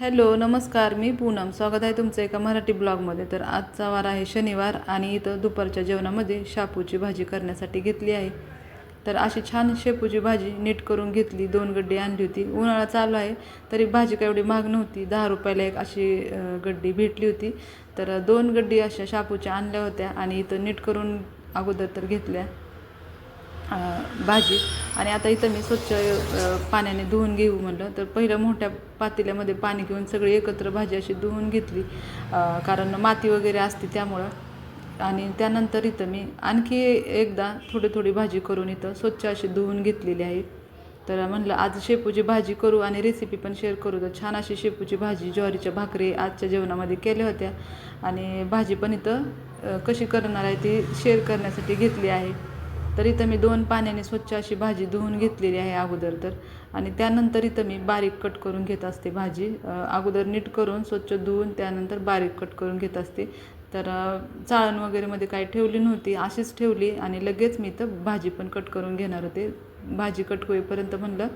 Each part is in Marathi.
हॅलो नमस्कार मी पूनम. स्वागत आहे तुमचं एका मराठी ब्लॉगमध्ये. तर आजचा वार आहे शनिवार आणि इथं दुपारच्या जेवणामध्ये शापूची भाजी करण्यासाठी घेतली आहे. तर अशी छान शेपूची भाजी नीट करून घेतली. दोन गड्डी आणली होती. उन्हाळा चालू आहे तरी भाजी काय एवढी महाग नव्हती. दहा रुपयाला एक अशी गड्डी भेटली होती. तर दोन गड्डी अशा शापूच्या आणल्या होत्या आणि इथं नीट करून अगोदर तर घेतल्या. भाजी. आणि आता इथं मी स्वच्छ पाण्याने धुवून घेऊ म्हणलं. तर पहिलं मोठ्या पातेल्यामध्ये पाणी घेऊन सगळी एकत्र भाजी अशी धुवून घेतली. कारण माती वगैरे असते त्यामुळं. आणि त्यानंतर इथं मी आणखी एकदा थोडी थोडी भाजी करून इथं स्वच्छ अशी धुवून घेतलेली आहे. तर म्हणलं आज शेपूची भाजी करू आणि रेसिपी पण शेअर करू. तर छान अशी शेपूची भाजी ज्वारीच्या भाकरी आजच्या जेवणामध्ये केल्या होत्या. आणि भाजी पण इथं कशी करणार आहे ती शेअर करण्यासाठी घेतली आहे. तर इथं मी दोन पाण्याने स्वच्छ अशी भाजी धुवून घेतलेली आहे अगोदर तर. आणि त्यानंतर इथं मी बारीक कट करून घेत असते भाजी. अगोदर नीट करून स्वच्छ धुवून त्यानंतर बारीक कट करून घेत असते. तर चाळण वगैरेमध्ये काही ठेवली नव्हती अशीच ठेवली आणि लगेच मी इथं भाजी पण कट करून घेणार होते. भाजी कट होईपर्यंत म्हणलं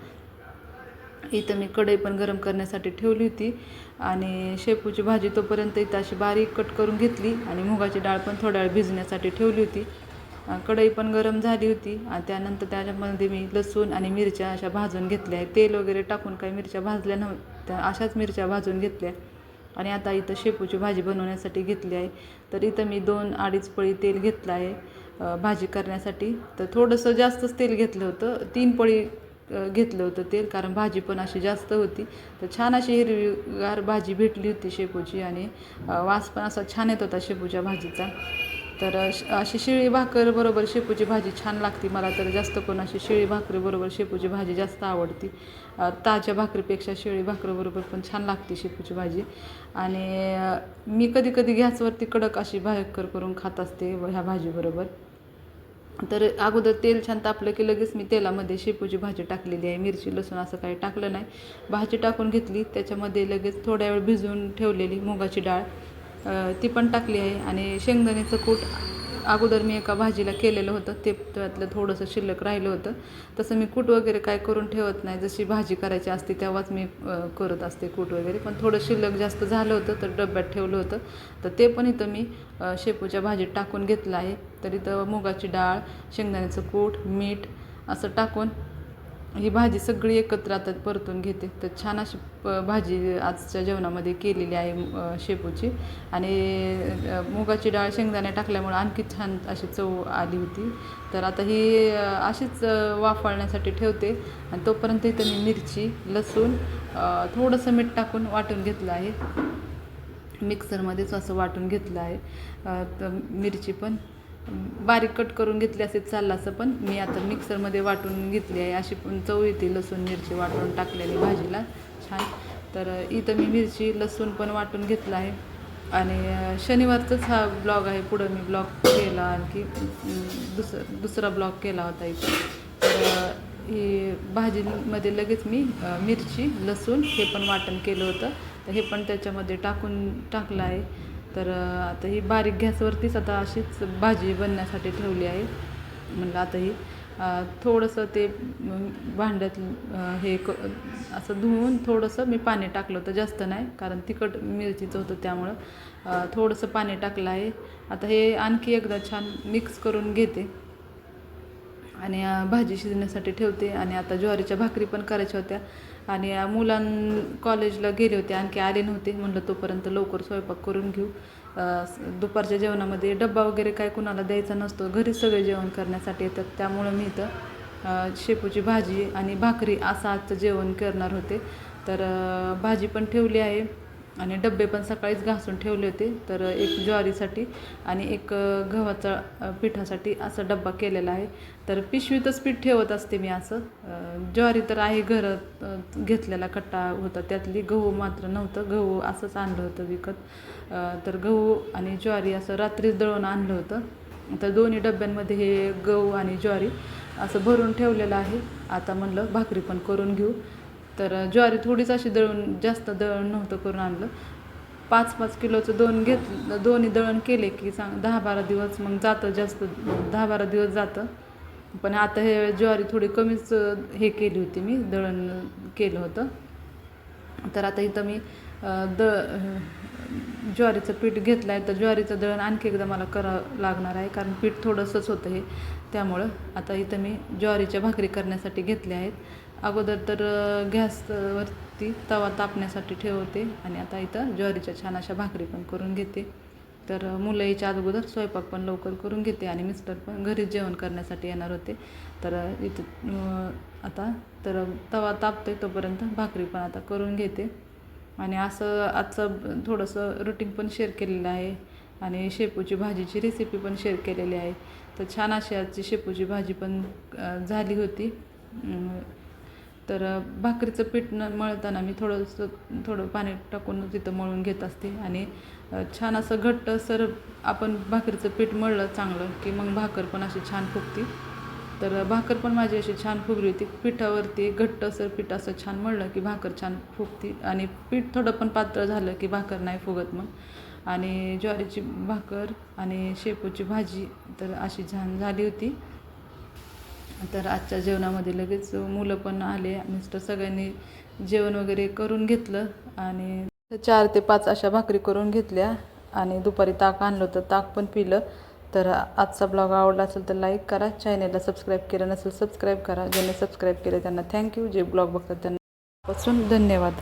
इथं मी कढई पण गरम करण्यासाठी ठेवली होती. आणि शेपूची भाजी तोपर्यंत इथं अशी बारीक कट करून घेतली आणि मुगाची डाळ पण थोड्या वेळ भिजण्यासाठी ठेवली होती. कढई पण गरम झाली होती. आणि त्यानंतर त्याच्यामध्ये मी लसूण आणि मिरच्या अशा भाजून घेतल्या. आहे तेल वगैरे टाकून काही मिरच्या भाजल्या नव्हत्या अशाच मिरच्या भाजून घेतल्या. आणि आता इथं शेपूची भाजी बनवण्यासाठी घेतली आहे. तर इथं मी दोन अडीच पळी तेल घेतलं आहे भाजी करण्यासाठी. तर थोडंसं जास्तच तेल घेतलं होतं. तीन पळी घेतलं होतं तेल कारण भाजी पण अशी जास्त होती. तर छान अशी हिरवीगार भाजी भेटली होती शेपूची. आणि वास पण असा छान येत होता शेपूच्या भाजीचा. तर श- अशी शिळी भाकरबरोबर शेपूची भाजी छान लागते मला तर जास्त करून अशी शिळी भाकरीबरोबर शेपूची भाजी जास्त आवडती. ताज्या भाकरीपेक्षा शिळी भाकरीबरोबर पण छान लागते शेपूची भाजी. आणि मी कधी कधी गॅसवरती कडक अशी भाकर करून खात असते व ह्या भाजीबरोबर तर अगोदर तेल छान तापलं की लगेच मी तेलामध्ये शेपूची भाजी टाकलेली आहे. मिरची लसूण असं काही टाकलं नाही. भाजी टाकून घेतली त्याच्यामध्ये लगेच थोड्या वेळ भिजवून ठेवलेली मुगाची डाळ. ती पण टाकली आहे. आणि शेंगदाण्याचं कूट अगोदर मी एका भाजीला केलेलं होतं. ते त्यातलं थोडंसं शिल्लक राहिलं होतं. तसं मी कूट वगैरे काय करून ठेवत नाही. जशी भाजी करायची असते तेव्हाच मी करत असते कूट वगैरे. पण थोडं शिल्लक जास्त झालं होतं तर डब्यात ठेवलं होतं. तर ते पण इथं मी शेपूच्या भाजीत टाकून घेतलं आहे. तर इथं मुगाची डाळ शेंगदाण्याचं कूट मीठ असं टाकून ही भाजी सगळी एकत्र आता परतून घेते. तर छान अशी प भाजी आजच्या जेवणामध्ये केलेली आहे शेपूची. आणि मुगाची डाळ शेंगदाणे टाकल्यामुळं आणखी छान अशी चव आली होती. तर आता ही अशीच वाफाळण्यासाठी वाफळण्यासाठी ठेवते. आणि तोपर्यंत इथं मी मिरची लसूण थोडंसं मीठ टाकून वाटून घेतलं आहे. मिक्सरमध्येच असं वाटून घेतलं आहे. तर मिरची पण. बारीक कट करून घेतली असते चालला असं पण. मी आता मिक्सरमध्ये वाटून घेतली आहे. अशी पण चव येते लसूण मिरची वाटून टाकलेली भाजीला. छान. तर इथं मी मिरची लसूण पण वाटून घेतलं आहे. आणि शनिवारचाच हा ब्लॉग आहे. पुढं मी ब्लॉग केला आणखी. अं, दुसरा दुसरा ब्लॉग केला होता इथं. तर ही भाजीमध्ये लगेच मी मिरची लसूण हे पण वाटण केलं होतं. तर हे पण त्याच्यामध्ये टाकून टाकलं आहे. तर आता ही बारीक गॅसवरतीच आता अशीच भाजी बनण्यासाठी ठेवली आहे म्हणलं आता ही थोडंसं ते भांड्यात हे क असं धुवून थोडंसं मी पाणी टाकलं होतं जास्त नाही कारण तिखट मिरचीचं होतं त्यामुळं थोडंसं पाणी टाकलं आहे. आता हे आणखी एकदा छान मिक्स करून घेते. आणि भाजी शिजण्यासाठी ठेवते आणि आता ज्वारीच्या भाकरी पण करायच्या होत्या. आणि मुलां कॉलेजला गेले होते आणखी आले नव्हते. म्हणलं तोपर्यंत लवकर स्वयंपाक करून घेऊ. दुपारच्या जेवणामध्ये डब्बा वगैरे काय कुणाला द्यायचा नसतो. घरी सगळे जेवण करण्यासाठी येतात. त्यामुळं मी इथं शेपूची भाजी आणि भाकरी असं आजचं जेवण करणार होते. तर भाजी पण ठेवली आहे. आणि डबे पण सकाळीच घासून ठेवले होते. तर एक ज्वारीसाठी आणि एक गव्हाचा पिठासाठी असा डब्बा केलेला आहे. तर पिशवीतच पीठ ठेवत असते मी असं. ज्वारी तर आहे घरात घेतलेला कट्टा होता. त्यातली गहू मात्र नव्हतं. गहू असंच आणलं होतं विकत. तर गहू आणि ज्वारी असं रात्रीच दळून आणलं होतं. तर दोन्ही डब्यांमध्ये हे गहू आणि ज्वारी असं भरून ठेवलेलं आहे. आता म्हणलं भाकरी पण करून घेऊ. तर ज्वारी थोडीच अशी दळून जास्त दळण नव्हतं करून आणलं. पाच पाच किलोचं दोन घेतलं दोन्ही दळण केले की सांग दहा बारा दिवस मग जातं जास्त दहा बारा दिवस जातं. पण आता हे ज्वारी थोडी कमीच हे केली होती मी दळण केलं होतं. तर आता इथं मी द ज्वारीचं पीठ घेतलं आहे तर ज्वारीचं दळण आणखी एकदा मला करावं लागणार आहे कारण पीठ थोडंसंच होतं हे. त्यामुळं आता इथं मी ज्वारीच्या भाकरी करण्यासाठी घेतल्या आहेत. अगोदर तर गॅसवरती तवा तापण्यासाठी ठेवते आणि आता इथं ज्वारीच्या छान अशा भाकरी पण करून घेते. तर मुलं याच्या अगोदर स्वयंपाक पण लवकर करून घेते आणि मिस्टर पण घरीच जेवण करण्यासाठी येणार होते. तर इथं आता तर तवा तापतोय तोपर्यंत भाकरी पण आता करून घेते. आणि असं आजचं थोडंसं रुटीन पण शेअर केलेलं आहे आणि शेपूची भाजीची रेसिपी पण शेअर केलेली आहे. तर छान अशी आजची शेपूची भाजी पण झाली होती. तर भाकरीचं पीठ न मळताना मी थोडंसं थोडं पाणी टाकून तिथं मळून घेत असते. आणि छान असं घट्ट सर आपण भाकरीचं पीठ मळलं चांगलं की मग भाकर पण अशी छान फुगती. तर भाकर पण माझी अशी छान फुगली होती. पिठावरती घट्ट सर पीठ असं छान मळलं की भाकर छान फुगती. आणि पीठ थोडं पण पातळ झालं की भाकर नाही फुगत मग. आणि ज्वारीची भाकर आणि शेपूची भाजी तर अशी छान झाली होती. तर आजच्या जेवणामध्ये लगेच मुलं पण आले मिस्टर सगळ्यांनी जेवण वगैरे करून घेतलं आणि चार ते पाच अशा भाकरी करून घेतल्या आणि दुपारी ताक आणलं होतं ताक पण पिलं. तर आजचा ब्लॉग आवडला असेल तर लाईक करा चॅनेलला सबस्क्राईब केलं नसेल सबस्क्राईब करा. ज्यांनी सबस्क्राईब केलं त्यांना थँक्यू. जे ब्लॉग बघतात त्यांना पासून धन्यवाद.